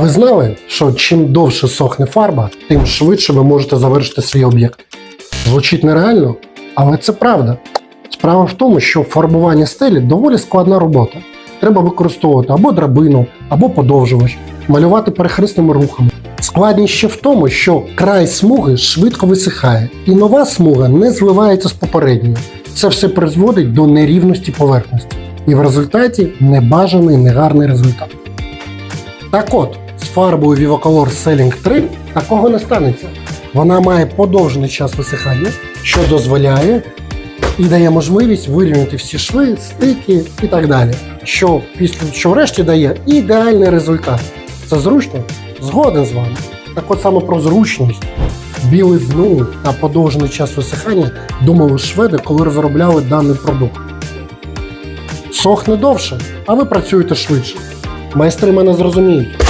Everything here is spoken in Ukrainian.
Ви знали, що чим довше сохне фарба, тим швидше ви можете завершити свій об'єкт. Звучить нереально, але це правда. Справа в тому, що фарбування стелі доволі складна робота. Треба використовувати або драбину, або подовжувач, малювати перехресними рухами. Складність ще в тому, що край смуги швидко висихає, і нова смуга не зливається з попередньою. Це все призводить до нерівності поверхності, і в результаті небажаний негарний результат. Так от, фарбою Vivacolor Selling 3 такого не станеться. Вона має подовжений час висихання, що дозволяє і дає можливість вирівняти всі шви, стики і так далі. Що після що врешті дає ідеальний результат. Це зручно? Згоден з вами. Так от саме про зручність, білизну та подовжений час висихання думали шведи, коли розробляли даний продукт. Сохне довше, а ви працюєте швидше. Майстри мене зрозуміють.